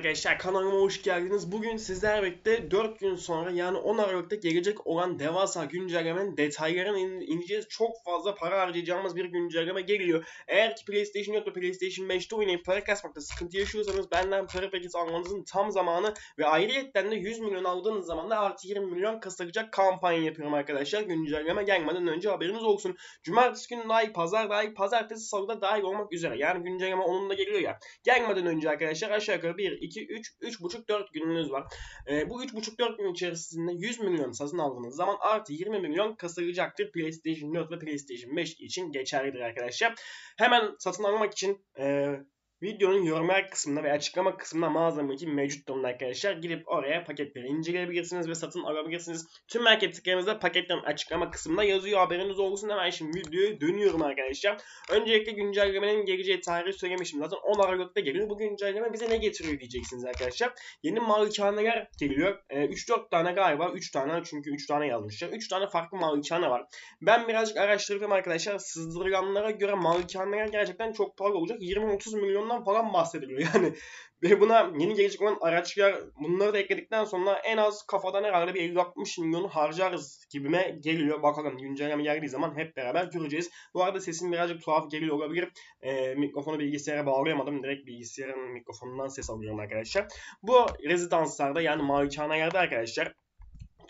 Arkadaşlar kanalıma hoş geldiniz. Bugün sizlerle birlikte 4 gün sonra yani 10 Aralık'ta gelecek olan devasa güncellemenin detaylarını in- ineceğiz. Çok fazla para harcayacağımız bir güncelleme geliyor. Eğer ki PlayStation yok da PlayStation 5'te oynayıp para kasmakta sıkıntı yaşıyorsanız benden para paketi almanızın tam zamanı ve ayrıyetten de 100 milyon aldığınız zaman da artı 20 milyon kasacak kampanya yapıyorum arkadaşlar. Güncelleme gelmeden önce haberiniz olsun. Cumartesi günü dahil, pazar dahil, pazartesi, salıda dahil olmak üzere. Yani güncelleme onun da geliyor ya. Gelmeden önce arkadaşlar aşağı yukarı 1, 2, 3, 3,5, 4 gününüz var. Ee, bu 3,5-4 gün içerisinde 100 milyon satın aldığınız zaman artı 20 milyon kasılacaktır. PlayStation 4 ve PlayStation 5 için geçerlidir arkadaşlar. Hemen satın almak için e, videonun yorumlar kısmında ve açıklama kısmında mağazamdaki mevcut durumda arkadaşlar. Gidip oraya paketleri inceleyebilirsiniz ve satın alabilirsiniz. Tüm marketliklerimizde paketlerin açıklama kısmında yazıyor. Haberiniz olsun. Hemen şimdi videoya dönüyorum arkadaşlar. Öncelikle güncellemenin geleceği tarihi söylemişim. Zaten 10 Aralık'ta geliyor. Bu güncelleme bize ne getiriyor diyeceksiniz arkadaşlar. Yeni malikaneler geliyor. Ee, 3-4 tane galiba. 3 tane çünkü 3 tane yazmışlar. 3 tane farklı malikane var. Ben birazcık araştırdım arkadaşlar. Sızdırılanlara göre malikaneler gerçekten çok pahalı olacak. 20-30 milyondan falan bahsediliyor. Yani ve buna yeni gelecek olan araçlar bunları da ekledikten sonra en az kafadan herhalde bir 50-60 milyonu harcarız gibime geliyor. Bakalım güncelleme geldiği zaman hep beraber göreceğiz. Bu arada sesim birazcık tuhaf geliyor olabilir. Ee, mikrofonu bilgisayara bağlayamadım. Direkt bilgisayarın mikrofonundan ses alıyorum arkadaşlar. Bu rezidanslarda yani malikanelerde arkadaşlar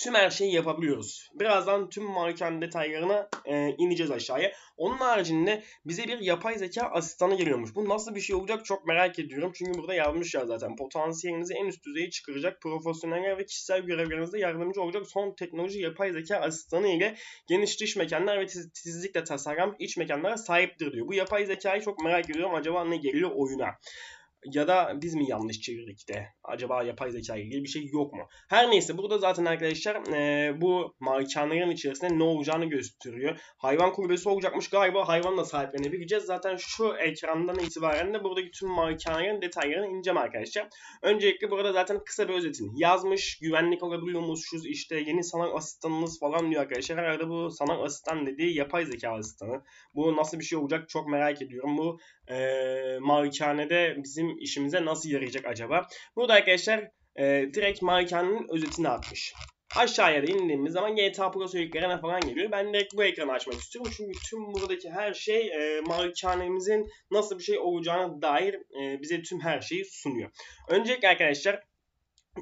tüm her şeyi yapabiliyoruz. Birazdan tüm malikane detaylarına e, ineceğiz aşağıya. Onun haricinde bize bir yapay zeka asistanı geliyormuş. Bu nasıl bir şey olacak çok merak ediyorum. Çünkü burada yazmışlar zaten. Potansiyelinizi en üst düzeye çıkaracak profesyonel ve kişisel görevlerinizde yardımcı olacak son teknoloji yapay zeka asistanı ile geniş dış mekanlar ve tiz- titizlikle tasarlanmış iç mekanlara sahiptir diyor. Bu yapay zekayı çok merak ediyorum. Acaba ne geliyor oyuna? Ya da biz mi yanlış çevirdik de acaba yapay zeka ile ilgili bir şey yok mu? Her neyse burada zaten arkadaşlar e, bu malikanelerin içerisinde ne olacağını gösteriyor. Hayvan kulübesi olacakmış galiba hayvanla sahiplenebileceğiz. Zaten şu ekrandan itibaren de buradaki tüm malikanelerin detaylarını ineceğim arkadaşlar. Öncelikle burada zaten kısa bir özetini yazmış. Güvenlik alabiliyormuşuz işte yeni sanal asistanınız falan diyor arkadaşlar. Herhalde bu sanal asistan dediği yapay zeka asistanı. Bu nasıl bir şey olacak çok merak ediyorum. Bu e, malikanede bizim işimize nasıl yarayacak acaba? Burada arkadaşlar e, direkt malikanenin özetini atmış. Aşağıya da indiğimiz zaman GTA Pro söylediklerine falan geliyor. Ben direkt bu ekranı açmak istiyorum. Çünkü tüm buradaki her şey e, malikanemizin nasıl bir şey olacağına dair e, bize tüm her şeyi sunuyor. Öncelikle arkadaşlar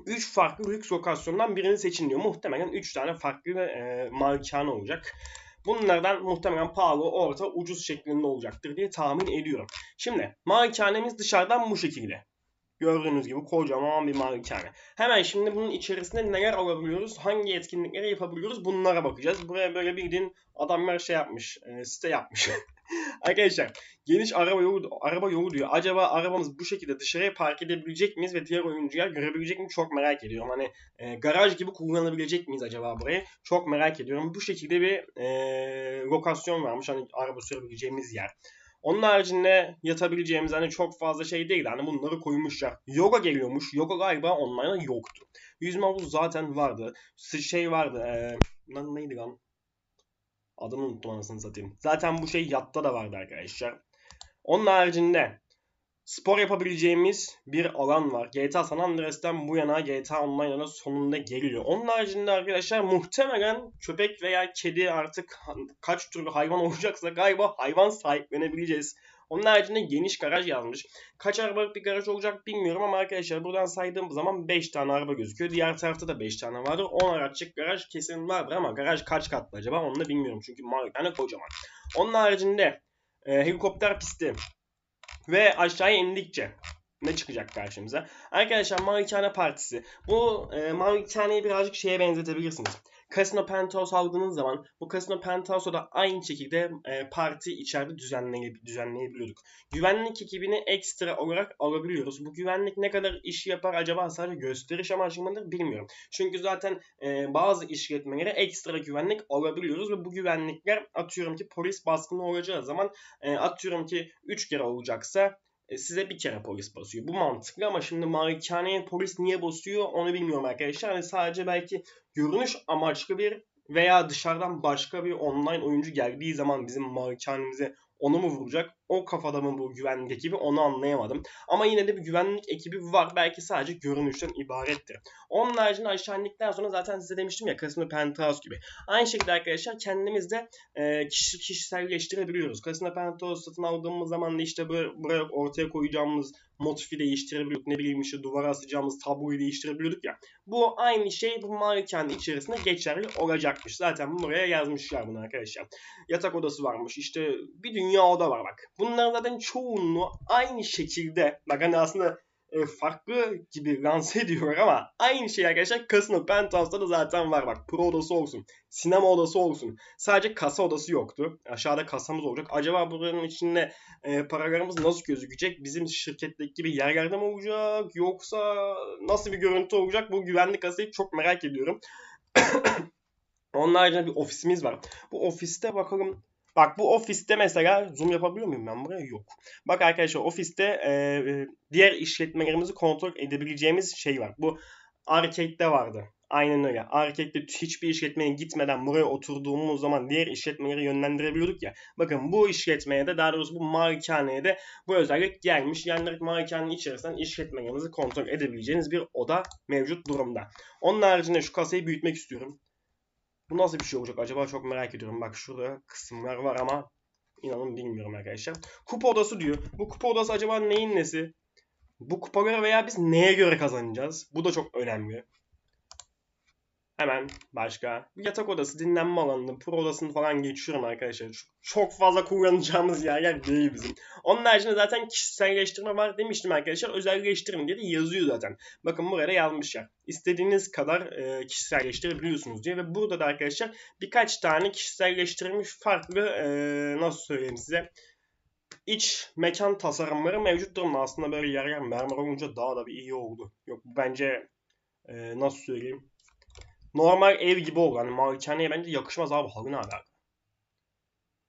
3 farklı lüks lokasyondan birini seçin diyor. Muhtemelen 3 tane farklı e, malikane olacak. Bunlardan muhtemelen pahalı, orta, ucuz şeklinde olacaktır diye tahmin ediyorum. Şimdi malikanemiz dışarıdan bu şekilde. Gördüğünüz gibi kocaman bir malikane. Hemen şimdi bunun içerisinde neler alabiliyoruz, hangi etkinlikleri yapabiliyoruz bunlara bakacağız. Buraya böyle bildiğin adamlar şey yapmış, e, site yapmış. Arkadaşlar geniş araba yolu, araba yolu diyor. Acaba arabamız bu şekilde dışarıya park edebilecek miyiz ve diğer oyuncular görebilecek mi çok merak ediyorum. Hani e, garaj gibi kullanabilecek miyiz acaba burayı? Çok merak ediyorum. Bu şekilde bir e, lokasyon varmış. Hani araba sürebileceğimiz yer. Onun haricinde yatabileceğimiz hani çok fazla şey değil. Hani bunları koymuşlar. Yoga geliyormuş. Yoga galiba online'da yoktu. Yüzme havuzu zaten vardı. Şey vardı. E, neydi lan? Adını unuttum anasını satayım. Zaten bu şey yatta da vardı arkadaşlar. Onun haricinde spor yapabileceğimiz bir alan var. GTA San Andreas'ten bu yana GTA Online'a sonunda geliyor. Onun haricinde arkadaşlar muhtemelen köpek veya kedi artık kaç türlü hayvan olacaksa galiba hayvan sahiplenebileceğiz. Onun haricinde geniş garaj yazmış. Kaç arabalık bir garaj olacak bilmiyorum ama arkadaşlar buradan saydığım zaman 5 tane araba gözüküyor. Diğer tarafta da 5 tane vardır. 10 araçlık garaj kesin vardır ama garaj kaç katlı acaba onu da bilmiyorum. Çünkü malikane kocaman. Onun haricinde e, helikopter pisti ve aşağıya indikçe ne çıkacak karşımıza? Arkadaşlar Malikane Partisi. Bu e, Malikane'yi birazcık şeye benzetebilirsiniz. Casino Penthouse aldığınız zaman bu Casino Penthouse'da da aynı şekilde e, parti içeride düzenleye, düzenleyebiliyorduk. Güvenlik ekibini ekstra olarak alabiliyoruz. Bu güvenlik ne kadar iş yapar acaba sadece gösteriş amaçlı mıdır bilmiyorum. Çünkü zaten e, bazı işletmelere ekstra güvenlik alabiliyoruz ve bu güvenlikler atıyorum ki polis baskını olacağı zaman e, atıyorum ki 3 kere olacaksa size bir kere polis basıyor. Bu mantıklı ama şimdi malikaneye polis niye basıyor onu bilmiyorum arkadaşlar. Yani sadece belki görünüş amaçlı bir veya dışarıdan başka bir online oyuncu geldiği zaman bizim malikanemize onu mu vuracak o kafada mı bu güvenlik ekibi onu anlayamadım. Ama yine de bir güvenlik ekibi var. Belki sadece görünüşten ibarettir. Onun haricinde aşağı indikten sonra zaten size demiştim ya Casino Penthouse gibi. Aynı şekilde arkadaşlar kendimiz de e, kişi, kişiselleştirebiliyoruz. Casino Penthouse satın aldığımız zaman da işte buraya ortaya koyacağımız motifi değiştirebiliyorduk. Ne bileyim işte duvara asacağımız tabloyu değiştirebiliyorduk ya. Bu aynı şey bu malikane içerisinde geçerli olacakmış. Zaten buraya yazmışlar bunu arkadaşlar. Yatak odası varmış. İşte bir dünya oda var bak. Bunlar zaten çoğunluğu aynı şekilde. Bak hani aslında e, farklı gibi lanse ediyorlar ama aynı şey arkadaşlar Casino Penthouse'da da zaten var bak. Pro odası olsun. Sinema odası olsun. Sadece kasa odası yoktu. Aşağıda kasamız olacak. Acaba buranın içinde e, paralarımız nasıl gözükecek? Bizim şirketteki gibi yerlerde mi olacak? Yoksa nasıl bir görüntü olacak? Bu güvenlik kasayı çok merak ediyorum. Onun haricinde bir ofisimiz var. Bu ofiste bakalım Bak bu ofiste mesela zoom yapabiliyor muyum ben buraya? Yok. Bak arkadaşlar ofiste e, diğer işletmelerimizi kontrol edebileceğimiz şey var. Bu arcade'de vardı. Aynen öyle. Arcade'de hiçbir işletmeye gitmeden buraya oturduğumuz zaman diğer işletmeleri yönlendirebiliyorduk ya. Bakın bu işletmeye de daha doğrusu bu malikaneye de bu özellik gelmiş. Yani malikanenin içerisinden işletmelerinizi kontrol edebileceğiniz bir oda mevcut durumda. Onun haricinde şu kasayı büyütmek istiyorum. Bu nasıl bir şey olacak acaba çok merak ediyorum. Bak şurada kısımlar var ama inanın bilmiyorum arkadaşlar. Kupa odası diyor. Bu kupa odası acaba neyin nesi? Bu kupaları veya biz neye göre kazanacağız? Bu da çok önemli. Hemen başka. Yatak odası, dinlenme alanını, pro odasını falan geçiyorum arkadaşlar. Çok fazla kullanacağımız yerler değil bizim. Onun haricinde zaten kişiselleştirme var demiştim arkadaşlar. Özelleştirin diye de yazıyor zaten. Bakın buraya yazmışlar. İstediğiniz kadar e, kişiselleştirebiliyorsunuz diye. Ve burada da arkadaşlar birkaç tane kişiselleştirilmiş farklı e, nasıl söyleyeyim size iç mekan tasarımları mevcut durumda. Aslında böyle yer yer mermer olunca daha da bir iyi oldu. Yok bence e, nasıl söyleyeyim normal ev gibi oldu. Hani malikaneye bence yakışmaz abi halı ne alaka.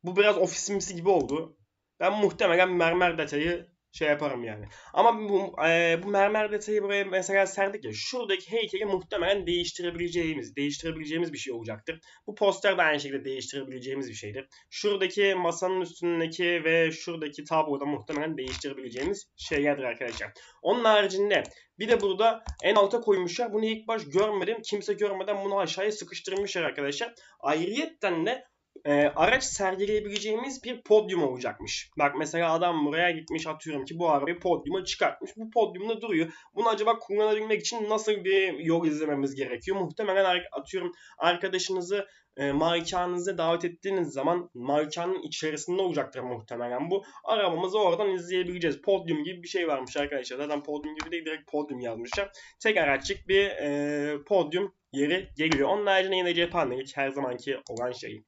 Bu biraz ofisimsi gibi oldu. Ben muhtemelen mermer detayı şey yaparım yani. Ama bu, e, bu mermer detayı buraya mesela serdik ya. Şuradaki heykeli muhtemelen değiştirebileceğimiz, değiştirebileceğimiz bir şey olacaktır. Bu poster de aynı şekilde değiştirebileceğimiz bir şeydir. Şuradaki masanın üstündeki ve şuradaki tabloda muhtemelen değiştirebileceğimiz şeylerdir arkadaşlar. Onun haricinde bir de burada en alta koymuşlar. Bunu ilk baş görmedim. Kimse görmeden bunu aşağıya sıkıştırmışlar arkadaşlar. Ayrıyetten de e, araç sergileyebileceğimiz bir podyum olacakmış. Bak mesela adam buraya gitmiş atıyorum ki bu arabayı podyuma çıkartmış. Bu podyumda duruyor. Bunu acaba kullanabilmek için nasıl bir yol izlememiz gerekiyor? Muhtemelen atıyorum arkadaşınızı e, malikanınıza davet ettiğiniz zaman malikanın içerisinde olacaktır muhtemelen bu. Arabamızı oradan izleyebileceğiz. Podyum gibi bir şey varmış arkadaşlar. Zaten podyum gibi değil direkt podyum yazmışlar. Tek araçlık bir e, podyum yeri geliyor. Onun haricinde yine cephanelik her zamanki olan şey.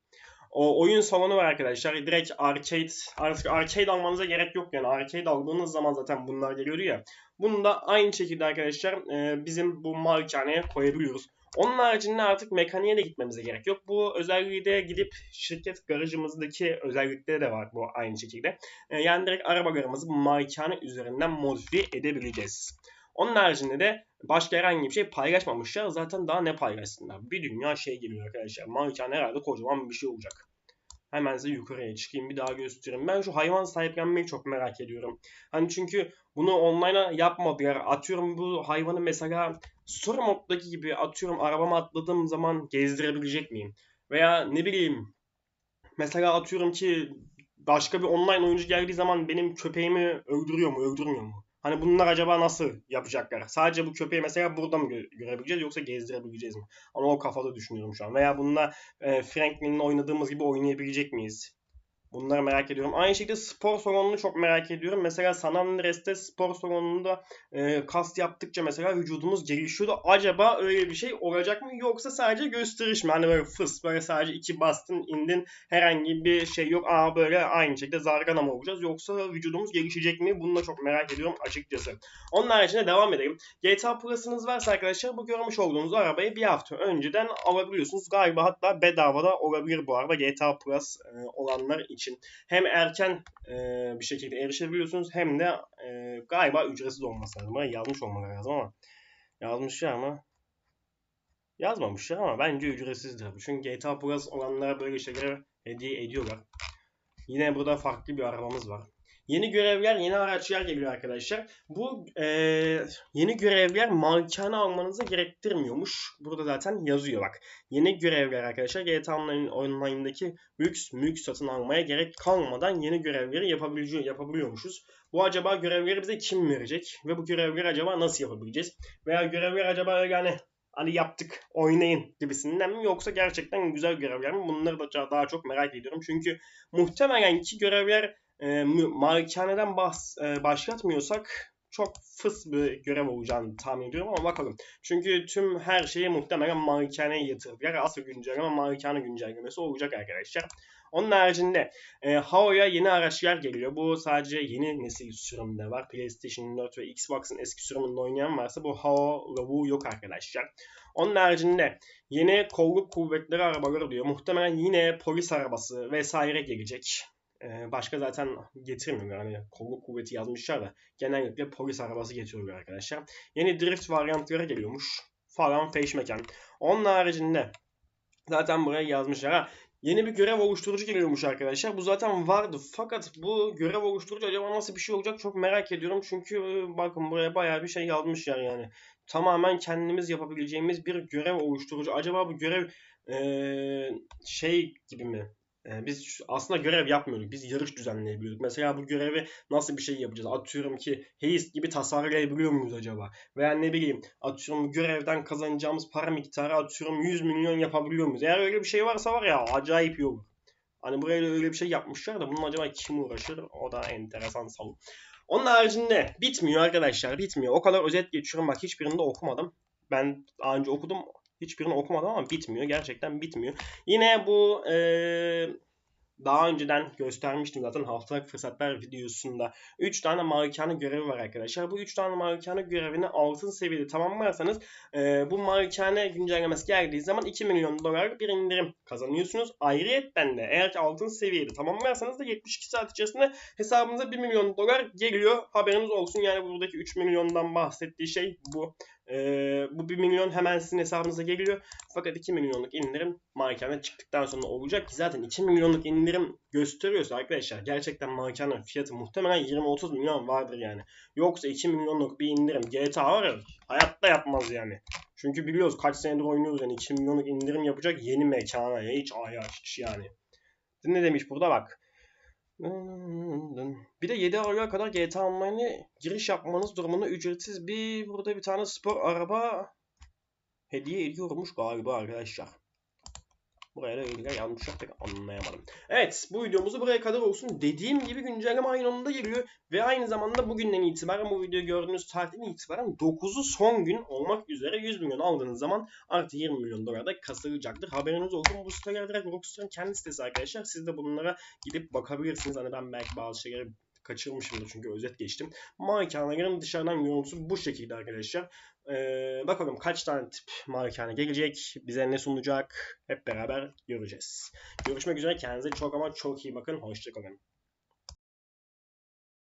O oyun salonu var arkadaşlar. Direkt arcade artık arcade almanıza gerek yok yani. Arcade aldığınız zaman zaten bunlar geliyordu ya. Bunu da aynı şekilde arkadaşlar e, bizim bu malikaneye koyabiliyoruz. Onun haricinde artık mekaniğe de gitmemize gerek yok. Bu özelliği de gidip şirket garajımızdaki özellikleri de var bu aynı şekilde. E, yani direkt arabalarımızı bu malikane üzerinden modifiye edebileceğiz. Onun haricinde de başka herhangi bir şey paylaşmamışlar. Zaten daha ne paylaşsınlar? Bir dünya şey geliyor arkadaşlar. Malikane herhalde kocaman bir şey olacak. Hemen size yukarıya çıkayım bir daha göstereyim. Ben şu hayvan sahiplenmeyi çok merak ediyorum. Hani çünkü bunu online'a yapmadılar. Atıyorum bu hayvanı mesela story moddaki gibi atıyorum arabama atladığım zaman gezdirebilecek miyim? Veya ne bileyim mesela atıyorum ki başka bir online oyuncu geldiği zaman benim köpeğimi öldürüyor mu öldürmüyor mu? Hani bunlar acaba nasıl yapacaklar? Sadece bu köpeği mesela burada mı gö- görebileceğiz yoksa gezdirebileceğiz mi? Ama o kafada düşünüyorum şu an. Veya bununla e, Franklin'le oynadığımız gibi oynayabilecek miyiz? Bunları merak ediyorum. Aynı şekilde spor salonunu çok merak ediyorum. Mesela San Andreas'te spor salonunda e, kast yaptıkça mesela vücudumuz gelişiyordu. Acaba öyle bir şey olacak mı? Yoksa sadece gösteriş mi? Hani böyle fıs böyle sadece iki bastın indin herhangi bir şey yok. Aa böyle aynı şekilde zargana mı olacağız? Yoksa vücudumuz gelişecek mi? Bunu da çok merak ediyorum açıkçası. Onun haricinde devam edelim. GTA Plus'ınız varsa arkadaşlar bu görmüş olduğunuz arabayı bir hafta önceden alabiliyorsunuz. Galiba hatta bedavada olabilir bu araba GTA Plus e, olanlar için için hem erken e, bir şekilde erişebiliyorsunuz hem de e, galiba ücretsiz olması lazım. Bana yazmış olmaları lazım ama yazmışlar ama yazmamışlar ama bence ücretsizdir. Çünkü GTA Plus olanlara böyle şeyleri hediye ediyorlar. Yine burada farklı bir arabamız var. Yeni görevler, yeni araçlar geliyor arkadaşlar. Bu eee, yeni görevler malikane almanızı gerektirmiyormuş. Burada zaten yazıyor bak. Yeni görevler arkadaşlar GTA Online, Online'daki lüks mülk satın almaya gerek kalmadan yeni görevleri yapabiliyor, yapabiliyormuşuz. Bu acaba görevleri bize kim verecek? Ve bu görevleri acaba nasıl yapabileceğiz? Veya görevler acaba yani hani yaptık oynayın gibisinden mi yoksa gerçekten güzel görevler mi? Bunları da daha çok merak ediyorum. Çünkü muhtemelen ki görevler e, malikaneden bahs- e, başlatmıyorsak çok fıs bir görev olacağını tahmin ediyorum ama bakalım. Çünkü tüm her şeyi muhtemelen malikaneye yatırdılar. Asıl güncelleme malikane güncellemesi olacak arkadaşlar. Onun haricinde e, Hao'ya yeni araçlar geliyor. Bu sadece yeni nesil sürümde var. PlayStation 4 ve Xbox'ın eski sürümünde oynayan varsa bu Hao lavuğu yok arkadaşlar. Onun haricinde yeni kolluk kuvvetleri arabaları diyor. Muhtemelen yine polis arabası vesaire gelecek. Ee, başka zaten getirmiyorlar. Hani kolluk kuvveti yazmışlar da genellikle polis arabası getiriyorlar arkadaşlar. Yeni drift varyantları geliyormuş. Falan feşmeken. Onun haricinde zaten buraya yazmışlar. Ha, Yeni bir görev oluşturucu geliyormuş arkadaşlar. Bu zaten vardı. Fakat bu görev oluşturucu acaba nasıl bir şey olacak çok merak ediyorum. Çünkü e, bakın buraya bayağı bir şey yazmışlar yani. Tamamen kendimiz yapabileceğimiz bir görev oluşturucu. Acaba bu görev e, şey gibi mi? E, biz aslında görev yapmıyorduk. Biz yarış düzenleyebiliyorduk. Mesela bu görevi nasıl bir şey yapacağız? Atıyorum ki Heist gibi tasarlayabiliyor muyuz acaba? Veya ne bileyim atıyorum görevden kazanacağımız para miktarı atıyorum 100 milyon yapabiliyor muyuz? Eğer öyle bir şey varsa var ya acayip iyi olur. Hani buraya öyle bir şey yapmışlar da bunun acaba kim uğraşır? O da enteresan salı. Onun haricinde bitmiyor arkadaşlar bitmiyor. O kadar özet geçiyorum bak hiçbirini de okumadım. Ben daha önce okudum hiçbirini okumadım ama bitmiyor. Gerçekten bitmiyor. Yine bu eee, daha önceden göstermiştim zaten haftalık fırsatlar videosunda. 3 tane malikane görevi var arkadaşlar. Bu 3 tane malikane görevini altın seviyede tamamlarsanız e, bu malikane güncellemesi geldiği zaman 2 milyon dolarlık bir indirim kazanıyorsunuz. Ayrıyetten de eğer ki altın seviyede tamamlarsanız da 72 saat içerisinde hesabınıza 1 milyon dolar geliyor. Haberiniz olsun yani buradaki 3 milyondan bahsettiği şey bu. E, bu 1 milyon hemen sizin hesabınıza geliyor. Fakat 2 milyonluk indirim malikane çıktıktan sonra olacak ki zaten 2 milyonluk indirim gösteriyorsa arkadaşlar gerçekten malikane fiyatı muhtemelen 20-30 milyon vardır yani. Yoksa 2 milyonluk bir indirim GTA var ya hayatta yapmaz yani. Çünkü biliyoruz kaç senedir oynuyoruz yani 2 milyonluk indirim yapacak yeni mekana ya hiç hiç yani. Ne demiş burada bak. Bir de 7 Aralık'a kadar GTA Online'e giriş yapmanız durumunda ücretsiz bir burada bir tane spor araba hediye ediyormuş galiba arkadaşlar. Buraya da öyle yanlışlar pek anlayamadım. Evet bu videomuzu buraya kadar olsun. Dediğim gibi güncelleme aynı anda geliyor. Ve aynı zamanda bugünden itibaren bu videoyu gördüğünüz tarihten itibaren 9'u son gün olmak üzere 100 milyon aldığınız zaman artı 20 milyon dolar da kasılacaktır. Haberiniz olsun bu siteler direkt Rockstar'ın kendi sitesi arkadaşlar. Siz de bunlara gidip bakabilirsiniz. Hani ben belki bazı şeyleri kaçırmışımdır çünkü özet geçtim. Malikane'nin dışarıdan görüntüsü bu şekilde arkadaşlar. Ee, bakalım kaç tane tip malikane gelecek, bize ne sunacak hep beraber göreceğiz. Görüşmek üzere kendinize çok ama çok iyi bakın. Hoşçakalın.